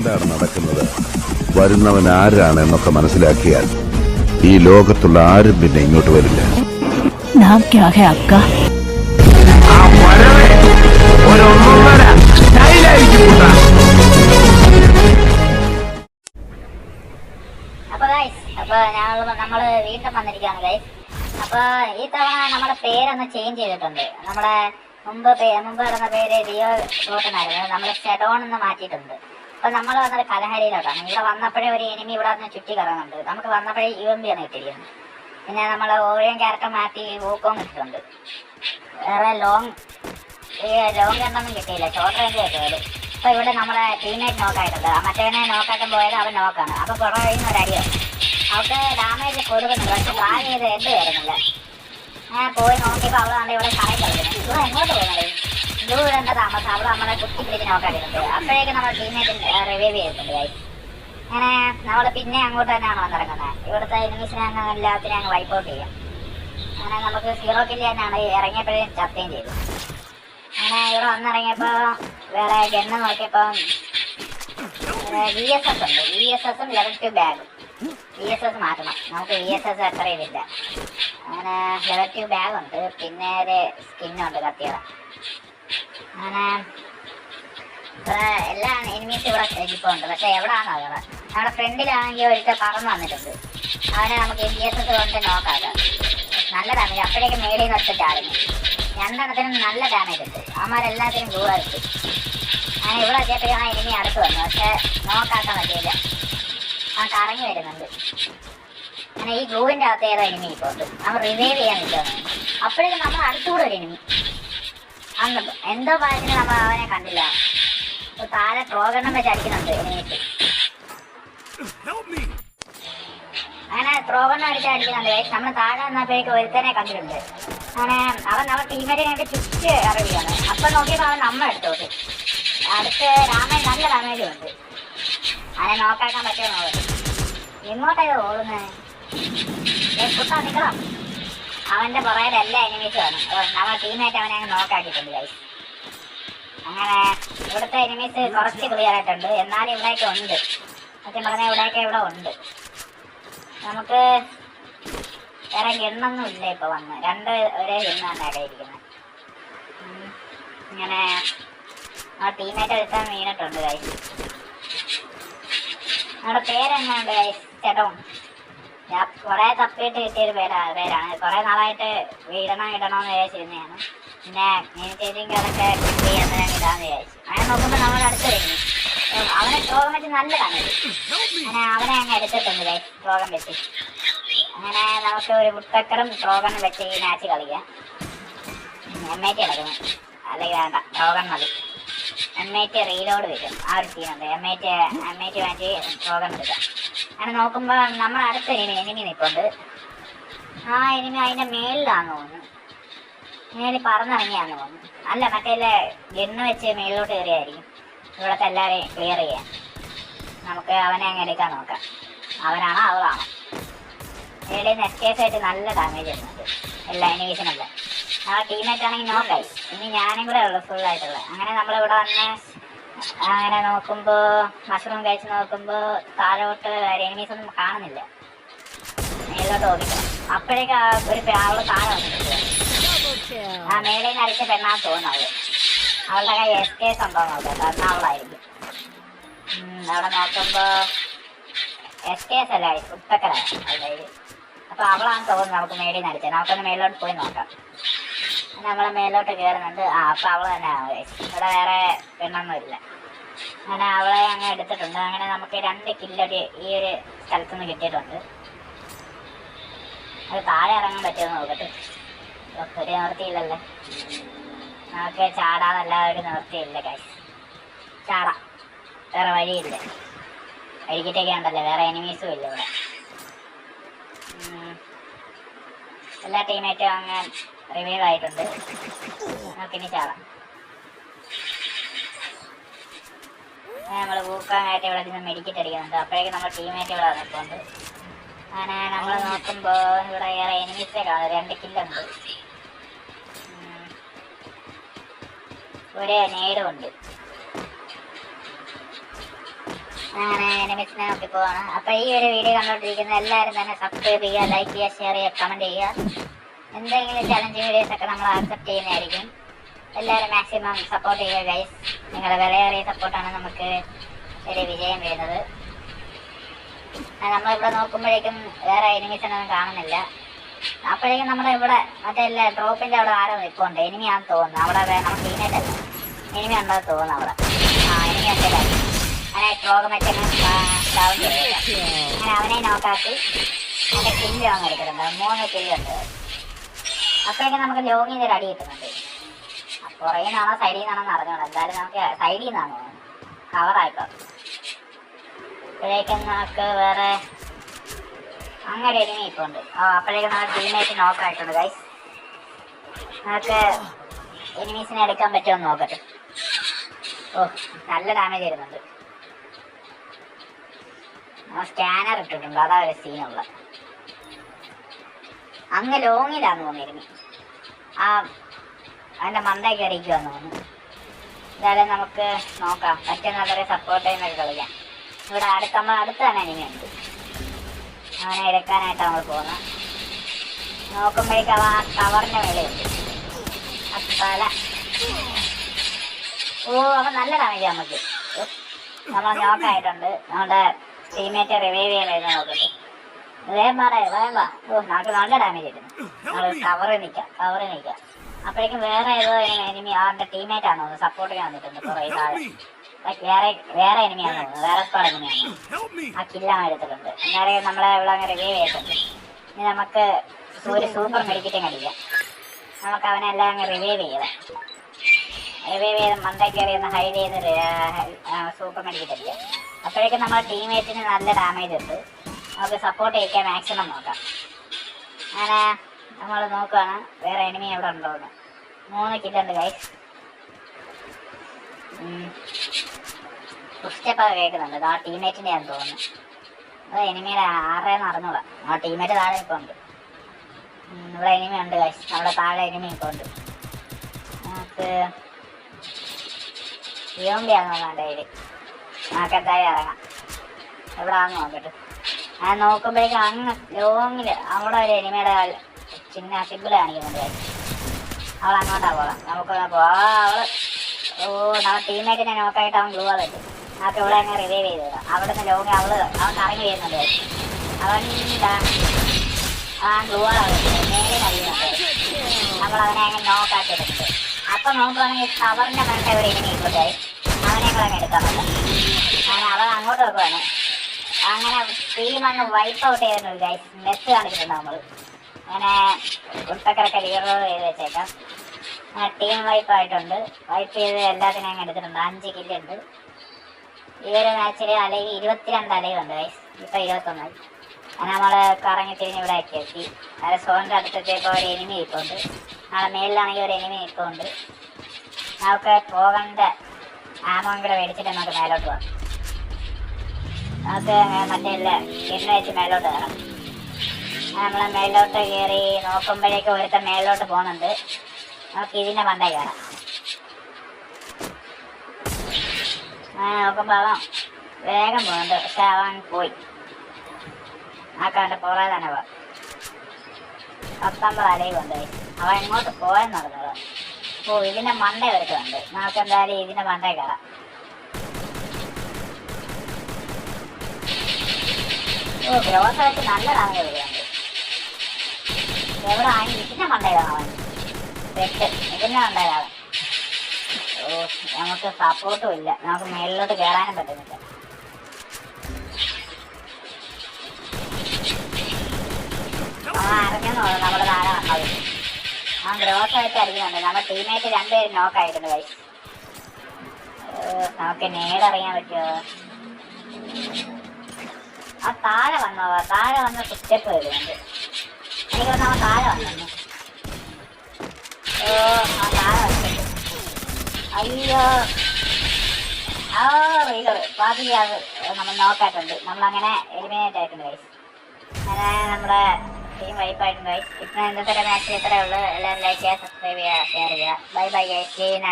എന്താണ് നടക്കുന്നത്? വരുന്നവൻ ആരാണ് എന്നൊക്കെ മനസ്സിലാക്കിയാൽ ഈ ലോകത്തുള്ള ആരും പിന്നെ ഇങ്ങോട്ട് വരില്ല. നാം ഗൈസ് നമ്മൾ വന്നിരിക്കുകയാണ് ഗൈസ് ഈ തവണ നമ്മുടെ ചേഞ്ച് ചെയ്തിട്ടുണ്ട്. മുമ്പ് മുമ്പ് നടന്ന പേര് ലിയോ റോട്ടനായിരുന്നു നമ്മൾ ഷെഡോൺ എന്ന് മാറ്റിയിട്ടുണ്ട്. അപ്പൊ നമ്മൾ വന്നത് കലഹരിയിലോട്ടാണ് ഇവിടെ വന്നപ്പോഴേ ഒരു എനിമി ഇവിടെ വന്ന് ചുറ്റി കറങ്ങുന്നുണ്ട്. നമുക്ക് വന്നപ്പോഴേ യു എം ബി ആണ് കിട്ടിയിരിക്കുന്നത് പിന്നെ നമ്മൾ ഓരോ ക്യാരക്ടർ മാറ്റി ഊക്കവും കിട്ടുന്നുണ്ട് വേറെ ലോങ് ലോങ് രണ്ടൊന്നും കിട്ടിയില്ല. ഷോർട്ട് റേഞ്ച് കിട്ടിയത് അപ്പൊ ഇവിടെ നമ്മളെ ടീമേറ്റ് നോക്കായിട്ടുണ്ട് ആ മറ്റവനെ നോക്കാക്കാൻ പോയത് അവൻ നോക്കാണ് അപ്പൊ പുറകെ കഴിയുന്ന ഒരു അടിയാണ് അവൾക്ക് ഡാമേജ് കൊടുക്കുന്നുണ്ട്. പക്ഷെ പ്ലാൻ ചെയ്ത് എന്ത് വരുന്നില്ല ഞാൻ പോയി നോക്കിയപ്പോ അവളാണ്ട് ഇവിടെ കറങ്ങി കളിക്കുന്നത് ഇവിടെ എങ്ങോട്ട് പോകുന്നത് ബ്ലൂ ഇടേണ്ട താമസം. അവിടെ നമ്മളെ കുത്തി പിടിച്ച് നോക്കാറുണ്ട് അപ്പോഴേക്കും നമ്മൾ ടീമേറ്റ് റിവൈവ് ചെയ്തിട്ടുണ്ട് guys. അങ്ങനെ നമ്മൾ പിന്നെ അങ്ങോട്ട് തന്നെയാണ് വന്നിറങ്ങുന്നത് ഇവിടുത്തെ എനിമീസിനെ അങ്ങ് എല്ലാത്തിനും അങ്ങ് വൈപ്പ് ഔട്ട് ചെയ്യാം. അങ്ങനെ നമുക്ക് സീറോ കില്ല് തന്നെയാണ് ഇറങ്ങിയപ്പോഴേ ചത്തുകയും ചെയ്തു അങ്ങനെ ഇവിടെ വന്നിറങ്ങിയപ്പോ വേറെ ഗണ്ണ് നോക്കിയപ്പോ വി എസ് എസ് ഉണ്ട്. വി എസ് എസും ലെവൽ ടു ബാഗും വി എസ് എസ് മാറ്റണം. നമുക്ക് വി എസ് എസ് അത്ര ഇതില്ല. അങ്ങനെ ലെവൽ ടു ബാഗ് ഉണ്ട്. പിന്നെ ഒരു സ്കിന്നുണ്ട് കത്തിയുടെ അങ്ങനെ എല്ലാ എനിമീസ് ഇവിടെ ഇപ്പോൾ പക്ഷെ എവിടാണോ അവിടെ നമ്മുടെ ഫ്രണ്ടിലാണെങ്കിൽ ഒരിക്കൽ പറന്ന് വന്നിട്ടുണ്ട്. അവനെ നമുക്ക് എം ബി എസ് എസ് കൊണ്ട് നോക്കാം. നല്ല ഡാമേജ് അപ്പോഴേക്ക് മേളിൽ നിന്ന് ഒറ്റ ചാടുന്നു രണ്ടെണ്ണത്തിനും നല്ല ഡാമേജ് ഉണ്ട്. അവന്മാരെല്ലാത്തിനും ദൂരം കിട്ടി ഞാൻ ഇവിടെ എത്തിയപ്പോഴും ആ എനിമി അടുത്ത് വന്നു. പക്ഷെ നോക്കാക്കാൻ പറ്റിയില്ല ആ കറങ്ങി വരുന്നുണ്ട്. അങ്ങനെ ഈ ഗ്ലൂവിന്റെ അകത്ത് ഏതോ എനിമി ഇപ്പോൾ അവൻ റിവൈവ് ചെയ്യാൻ നിൽക്കുന്നു അപ്പോഴേക്കും നമ്മൾ അടുത്തുകൂടെ ഒരു എനിമി എന്തോ കാര്യത്തിന് നമ്മൾ അവനെ കണ്ടില്ല. താഴെ ട്രോഗണ്ണം വെച്ച് അടിക്കുന്നുണ്ട് അങ്ങനെ ത്രോവണ്ണ അടിച്ച് അടിക്കുന്നുണ്ട്. നമ്മൾ താഴെ വന്നപ്പോഴേക്ക് ഒരുത്തനെ കണ്ടിട്ടുണ്ട്. അങ്ങനെ അവൻ നമ്മുടെ ടീമേറ്റിനെ ചുറ്റ് അറിയാണ് അപ്പൊ നോക്കിയപ്പോ അവൻ നമ്മ എടുത്തോട്ട് അടുത്ത് രാമൻ നല്ല ഡാമേജും ഉണ്ട്. അങ്ങനെ നോക്കാക്കാൻ പറ്റുമോ നോക്ക് ഓടുന്നേ? കുട്ടാ നിക്കണം അവന്റെ പുറകിൽ എല്ലാ എനിമീസും എനിമീസുമാണ് നമ്മൾ ടീമായിട്ട് അവനെ അങ്ങ് നോക്കാക്കിയിട്ടുണ്ട് ഗൈസ് അങ്ങനെ ഇവിടുത്തെ എനിമീസ് കുറച്ച് ക്ലിയർ ആയിട്ടുണ്ട്. എന്നാലും ഇവിടെയൊക്കെ ഉണ്ട്. സത്യം പറഞ്ഞാൽ ഇവിടെയൊക്കെ ഇവിടെ ഉണ്ട്. നമുക്ക് വേറെ ഗണ്ണൊന്നും ഇല്ല ഇപ്പൊ വന്ന്. രണ്ട് ഒരേ ഗണ്ണാണ് അവിടെ ഇരിക്കുന്നത്. ഇങ്ങനെ ആ ടീമായിട്ട് എടുത്താൽ വീണിട്ടുണ്ട് ഗൈസ് നമ്മുടെ പേരെങ്ങാണ്ട് ഗൈസ് ചേട്ടോ ഞാൻ കുറെ തപ്പിയിട്ട് കിട്ടിയൊരു പേരാ പേരാണ്. കുറെ നാളായിട്ട് ഇടണം ഇടണമെന്ന് വിചാരിച്ചിരുന്നതാണ്. പിന്നെ ചേച്ചിക്ക് അതൊക്കെ കിട്ടി ഞാൻ ഇടാന്ന് വിചാരിച്ചു. അങ്ങനെ നോക്കുമ്പോൾ നമ്മൾ അടുത്ത് കഴിഞ്ഞു അവനെ രോഗം വെച്ച് നല്ലതാണ് അങ്ങനെ അവനെ അങ്ങ് എടുത്തിട്ടുണ്ട് രോഗം വെച്ച് അങ്ങനെ നമുക്ക് ഒരു മുട്ടക്കറും രോഗം വെച്ച് ഈ മാച്ച് കളിക്കാം. എം ഐ ടി എടുക്കുന്നു അല്ലെങ്കിൽ വേണ്ട രോഗം മതി. എം ഐ ടി റീലോഡ് വരും. ആ ഒരു സീനുണ്ട് M I T M I T മാറ്റി രോഗം എടുക്കാം അങ്ങനെ നോക്കുമ്പോൾ നമ്മൾ അടുത്ത എനിമി എനിമി നിൽപ്പുണ്ട്. ആ എനിമി അതിന്റെ മേളിലാന്ന് തോന്നുന്നു. മേളിൽ പറന്നിറങ്ങിയാന്ന് തോന്നുന്നു. അല്ല മറ്റേ ഗണ്ണ് വെച്ച് മേളിലോട്ട് കയറിയായിരിക്കും. ഇവിടത്തെ എല്ലാവരെയും ക്ലിയർ ചെയ്യാൻ. നമുക്ക് അവനെ അങ്ങ് എടുക്കാൻ നോക്കാം. അവനാണോ അവളാണോ? നിന്ന് എസ്കേസ് ആയിട്ട് നല്ല ഡാമേജ് വരുന്നുണ്ട്. എല്ലാ എനിമീസിനല്ല ആ ടീമേറ്റ് ആണെങ്കിൽ നോക്കായി ഇനി ഞാനും കൂടെ ഉള്ളു ആയിട്ടുള്ള അങ്ങനെ നമ്മളിവിടെ വന്ന് അങ്ങനെ നോക്കുമ്പോ മഷ്റൂം കഴിച്ച് നോക്കുമ്പോ താഴോട്ട് എനിമീസ് ഒന്നും കാണുന്നില്ല. മേലോട്ട് ഓടിക്കണം അപ്പോഴേക്ക് ഒരു അവൾ താഴെ വന്നിട്ടുണ്ട്. ആ മേളിൽ നിന്ന് അടിച്ച പെണ്ണാന്ന് തോന്നുന്നത് അവളുടെ കൈ എസ് കെ സംഭവം അന്ന് അവളായിരിക്കും അവിടെ നോക്കുമ്പോ എസ് കെ എസ് അല്ല ഉപ്പക്കലാണ് അവളുടെ അപ്പൊ അവളാണ് തോന്നുന്നത് നമുക്ക് മേളിൽ നിന്ന് അടിച്ചത് നമുക്കൊന്ന് മേളിലോട്ട് പോയി നോക്കാം. നമ്മളെ മേലോട്ട് കയറുന്നുണ്ട് ആ അപ്പൊ അവൾ തന്നെയാണ്. ഇവിടെ വേറെ പെണ്ണൊന്നും ഇല്ല അങ്ങനെ അവളെ അങ്ങ് എടുത്തിട്ടുണ്ട്. അങ്ങനെ നമുക്ക് രണ്ട് കില്ലടി ഈ ഒരു സ്ഥലത്ത് നിന്ന് കിട്ടിയിട്ടുണ്ട്. അത് താഴെ ഇറങ്ങാൻ പറ്റുമെന്ന് നോക്കട്ടെ. ഒരു നിവൃത്തിയില്ലല്ലേ. നമുക്ക് ചാടാന്നല്ല ഒരു നിവൃത്തിയില്ല കാശ് ചാടാം. വേറെ വഴിയില്ല. വഴിക്കിട്ടൊക്കെ ഉണ്ടല്ലോ. വേറെ എനിമീസും ഇല്ല ഇവിടെ. എല്ലാ ടീമേറ്റും അങ്ങ് റിവൈവ് ആയിട്ടുണ്ട് നമുക്കിനി ചാടാം. നമ്മൾ പൂക്കാനായിട്ട് ഇവിടെ നിന്ന് മെഡിക്കറ്റ് അടിക്കുന്നുണ്ട്. അപ്പോഴേക്കും നമ്മൾ ടീമേറ്റ് ഇവിടെ നിൽക്കുന്നുണ്ട് അങ്ങനെ നമ്മൾ നോക്കുമ്പോൾ ഇവിടെ ഏറെ എനിമീസെ കാണും. രണ്ട് കില്ലുണ്ട് ഒരേ നേടും ഉണ്ട്. അങ്ങനെ എനിമിസിനെ നോക്കി പോവാണ്. അപ്പോൾ ഈ ഒരു വീഡിയോ കണ്ടോണ്ടിരിക്കുന്ന എല്ലാവരും തന്നെ സബ്സ്ക്രൈബ് ചെയ്യുക ലൈക്ക് ചെയ്യുക ഷെയർ ചെയ്യുക കമന്റ് ചെയ്യുക. എന്തെങ്കിലും ചലഞ്ച് വീഡിയോസ് ഒക്കെ നമ്മൾ ആക്സെപ്റ്റ് ചെയ്യുന്നതായിരിക്കും. എല്ലാവരും മാക്സിമം സപ്പോർട്ട് ചെയ്യുക ഗൈസ് നിങ്ങളുടെ വിലയേറിയ സപ്പോർട്ടാണ് നമുക്ക് ഒരു വിജയം വരുന്നത്. നമ്മളിവിടെ നോക്കുമ്പോഴേക്കും വേറെ എനിമീസ് ഒന്നും കാണുന്നില്ല. അപ്പോഴേക്കും നമ്മുടെ ഇവിടെ മറ്റേ എല്ലാ ഡ്രോപ്പിന്റെ അവിടെ ആരോ നിൽപ്പുണ്ട്. എനിമിയാന്ന് തോന്നുന്നു. അവിടെ നമ്മുടെ ടീമേറ്റ് അല്ല? എനിമി ഉണ്ടോ തോന്നുന്നു അവിടെ. ആ എനിമി ഒക്കെ അങ്ങനെ ഡ്രോഗ് മറ്റേ അങ്ങനെ അവനെ നോക്കാക്കി അവിടെ കില്ല് വാങ്ങിയെടുക്കുന്നുണ്ട് മൂന്ന് കില്ലുണ്ട് അപ്പോഴേക്കും നമുക്ക് ലോങ്ങിൽ നിന്ന് ഒരു അടി കിട്ടുന്നുണ്ട് പുറകിൽ നിന്നാണോ സൈഡിൽ നിന്നാണോ അറിഞ്ഞോളൂ എന്തായാലും നമുക്ക് സൈഡിൽ നിന്നാണ് കവറായിട്ടോ അപ്പോഴേക്കും നമുക്ക് വേറെ അങ്ങനെ എനിമി ഇപ്പൊ ഉണ്ട്. ഓ അപ്പോഴേക്കും നമ്മൾ ടീമേറ്റ് നോക്കായിട്ടുണ്ട് ഗൈസ് നമുക്ക് എനിമീസിനെ എടുക്കാൻ പറ്റുമോ എന്ന് നോക്കട്ടെ. ഓ നല്ല ഡാമേജ് വരുന്നുണ്ട് സ്കാനർ ഇട്ടിട്ടുണ്ട്. അതാ ഒരു സീനുള്ള അങ്ങ് ലോങ്ങിലാന്ന് തോന്നിയിരുന്നു. ആ അതിന്റെ മന്ദ കയറിക്കുവാന്ന് തോന്നുന്നു. എന്തായാലും നമുക്ക് നോക്കാം. പറ്റുന്ന അവരെ സപ്പോർട്ട് ചെയ്യുന്നൊക്കെ കളിക്കാം. ഇവിടെ അടുത്ത് നമ്മൾ അടുത്ത് തന്നെ എനിമി ഉണ്ട്. അവനെ എടുക്കാനായിട്ട് നമ്മൾ പോകുന്നത് നോക്കുമ്പോഴേക്കും അവ ആ മേലെയുണ്ട് ആ ഓ അവ നല്ല ഡാമേജ് നമുക്ക്. നമ്മൾ നോക്കായിട്ടുണ്ട് നമ്മുടെ ടീമേറ്റ് റിവൈവ് ചെയ്യാൻ നോക്കട്ടെ ഓ നമുക്ക് നല്ല ഡാമേജ് കിട്ടുന്നു നമ്മൾ കവറിൽ നിൽക്കാം കവറിൽ നിൽക്കാം. അപ്പോഴേക്കും വേറെ ഏതോ എനിമി ആരുടെ ടീമേറ്റ് ആണോ സപ്പോർട്ട് ചെയ്യാൻ വന്നിട്ടുണ്ട് കുറേ താഴെ വേറെ വേറെ എനിമിയാണ് തോന്നുന്നത് വേറെ സ്ക്വാഡ് എനിമിയാണ്! ആ കില്ലാണ് എടുത്തിട്ടുണ്ട്. എന്നാലും നമ്മളെ ഇവിടെ അങ്ങ് റിവൈവ് ചെയ്തിട്ടുണ്ട് ഇനി നമുക്ക് ഒരു സൂപ്പർ മെഡിക്കറ്റും അടിക്കാം നമുക്ക് അവനെ എല്ലാം അങ്ങ് റിവൈവ് ചെയ്യാം. റിവൈവ് ചെയ്ത് മണ്ടേ കയറി ഒന്ന് ഹൈഡ് ചെയ്ത് സൂപ്പർ മെഡിക്കറ്റ് അടിക്കാം അപ്പോഴേക്കും നമ്മുടെ ടീമേറ്റിന് നല്ല ഡാമേജ് ഉണ്ട്. നമുക്ക് സപ്പോർട്ട് ചെയ്യിക്കാൻ മാക്സിമം നോക്കാം. അങ്ങനെ നമ്മൾ നോക്കുകയാണ് വേറെ എനിമി എവിടെ ഉണ്ടോ എന്ന് മൂന്ന് കില്ലുണ്ട് ഗൈസ് പുഷ്ടപ്പൊക്കെ കേൾക്കുന്നുണ്ട്. ആ ടീമേറ്റിന്റെ ആണെന്ന് തോന്നുന്നു. അത് എനിമിയുടെ ആറേന്ന് അറിഞ്ഞൂടാ. ആ ടീമേറ്റ് താഴെ ഇപ്പോൾ ഉണ്ട്. ഇവിടെ എനിമി ഉണ്ട് ഗൈസ് നമ്മുടെ താഴെ എനിമി ഇപ്പോൾ ഉണ്ട്. നമുക്ക് യോമ്പിയാണെന്ന് തോന്നുന്നു എന്റെ നമുക്ക് എന്തായാലും ഇറങ്ങാം. എവിടാന്ന് നോക്കട്ടെ. ഞാൻ നോക്കുമ്പോഴേക്കും അങ്ങ് ലോങ്ങിൽ അവിടെ ഒരു എനിമയുടെ ചിന്ന സിമ്പിൾ കാണിക്കുന്നുണ്ട്. അവൾ അങ്ങോട്ടാ പോകാം. നമുക്ക് പോവാ അവൾ ഓ നമ്മുടെ ടീമേറ്റിനെ നോക്കായിട്ട് അവൻ ഗ്ലൂ ആവുന്നുണ്ട് നമുക്ക് ഇവിടെ അങ്ങ് റിവൈവ് ചെയ്ത് വിടാം അവിടെ നിന്ന് ലോങ് അവൾ അവൻ കറങ്ങി വരുന്നുണ്ട്. അവൻ. ആ ഗ്ലൂ ആളുണ്ട് നേരെ കഴിയുന്നുണ്ട് നമ്മൾ അവനെ അങ്ങനെ നോക്കാക്കി എടുക്കുന്നുണ്ട് അപ്പൊ നോക്കുവാണെങ്കിൽ ടവറിന്റെ മണ്ടേ ഒരു എനിമി ഇപ്പോട്ടെ അവനെ കൂടെ അങ്ങ് എടുക്കാൻ പറ്റും. അങ്ങനെ അവൻ അങ്ങോട്ട് വെക്കുവാണ് അങ്ങനെ ടീം അങ്ങ് വൈപ്പ് ഔട്ട് ചെയ്തിട്ടുണ്ട് ഗൈസ് മെസ്സ് കാണിച്ചിട്ടുണ്ട് നമ്മൾ അങ്ങനെ കുട്ടക്കരൊക്കെ ലീറോ ചെയ്ത് വെച്ചേക്കാം. ടീം വൈപ്പ് ആയിട്ടുണ്ട്. വൈപ്പ് ചെയ്ത് എല്ലാത്തിനും അങ്ങ് എടുത്തിട്ടുണ്ട്. അഞ്ച് കില്ലുണ്ട് ഈ ഒരു മാച്ചിൽ അലൈവ് ഇരുപത്തിരണ്ട് അലയുണ്ട് ഗൈസ് ഇപ്പൊ ഇരുപത്തൊന്നായി അങ്ങനെ നമ്മൾ കറങ്ങി തിരിഞ്ഞ് ഇവിടെ ആക്കി എത്തി. അതായത് സോണിന്റെ അടുത്തെത്തിയപ്പോൾ ഒരു എനിമി ഇപ്പോണ്ട് നാളെ മേലിലാണെങ്കിൽ ഒരു എനിമി ഇപ്പോണ്ട് നമുക്ക് പോകേണ്ട ആമോൻ കൂടെ മേടിച്ചിട്ട് നമുക്ക് മേലോട്ട് പോകാം. നമുക്ക് മറ്റേ എണ്ണ വെച്ച് മേലോട്ട് കയറാം. നമ്മളെ മേലോട്ട് കയറി നോക്കുമ്പോഴേക്കും ഒരുത്ത മേലോട്ട് പോകുന്നുണ്ട്. നമുക്ക് ഇതിന്റെ മണ്ടേ കയറാം. ആ നോക്കുമ്പോ അവൻ വേഗം പോകുന്നുണ്ട്. പക്ഷെ അവൻ പോയി. ആക്കാണ്ട് പുറകെ തന്നെ പോവാം. പത്തൊമ്പത് അലയും ഉണ്ട്. അവൻ എങ്ങോട്ട് പോയെന്ന് പറഞ്ഞത് ഓ ഇതിന്റെ മണ്ട ഒരുക്കുന്നുണ്ട് നമുക്ക് എന്തായാലും ഇതിന്റെ മണ്ടേ കയറാം. ഓ നല്ലതാണ് എവിടെ ആയി ഇതിന്റെ മണ്ടയിലാണ് വെട്ട് ഇതിന്റെ ഓ നമുക്ക് സപ്പോർട്ടും ഇല്ല. നമുക്ക് മേളിലോട്ട് കയറാനും പറ്റുന്നില്ല. അറിഞ്ഞെന്ന് തോന്നുന്നു നമ്മുടെ താഴെ വന്നത്. അവൻ ഗ്രോസ വെച്ച് അടിക്കുന്നുണ്ട് നമ്മുടെ ടീമേറ്റ് രണ്ടുപേരും നോക്കായിരുന്നു കൈ നമുക്ക് നേടറിയാൻ പറ്റുമോ? ആ താഴെ വന്നോ താഴെ വന്ന സ്റ്റെപ്പ് വരുന്നുണ്ട് എനിക്ക് വന്ന താഴെ വന്നു. ഓ അവൻ താഴെ അയ്യോ. ഓ റീലോ ബാക്കി അത് നമ്മൾ നോക്കായിട്ടുണ്ട് നമ്മളങ്ങനെ എലിമിനേറ്റ് ആയിട്ടുണ്ട് ഗൈസ് അങ്ങനെ നമ്മുടെ ടീം വൈപ്പ് ആയിട്ടുണ്ട് ഗൈസ് ഇപ്പം ഇന്നത്തെ മാച്ചിൽ ഇത്രയേ ഉള്ളൂ. എല്ലാവരും ലൈക്ക് ചെയ്യുക സബ്സ്ക്രൈബ് ചെയ്യുക ഷെയർ ചെയ്യുക. Bye bye guys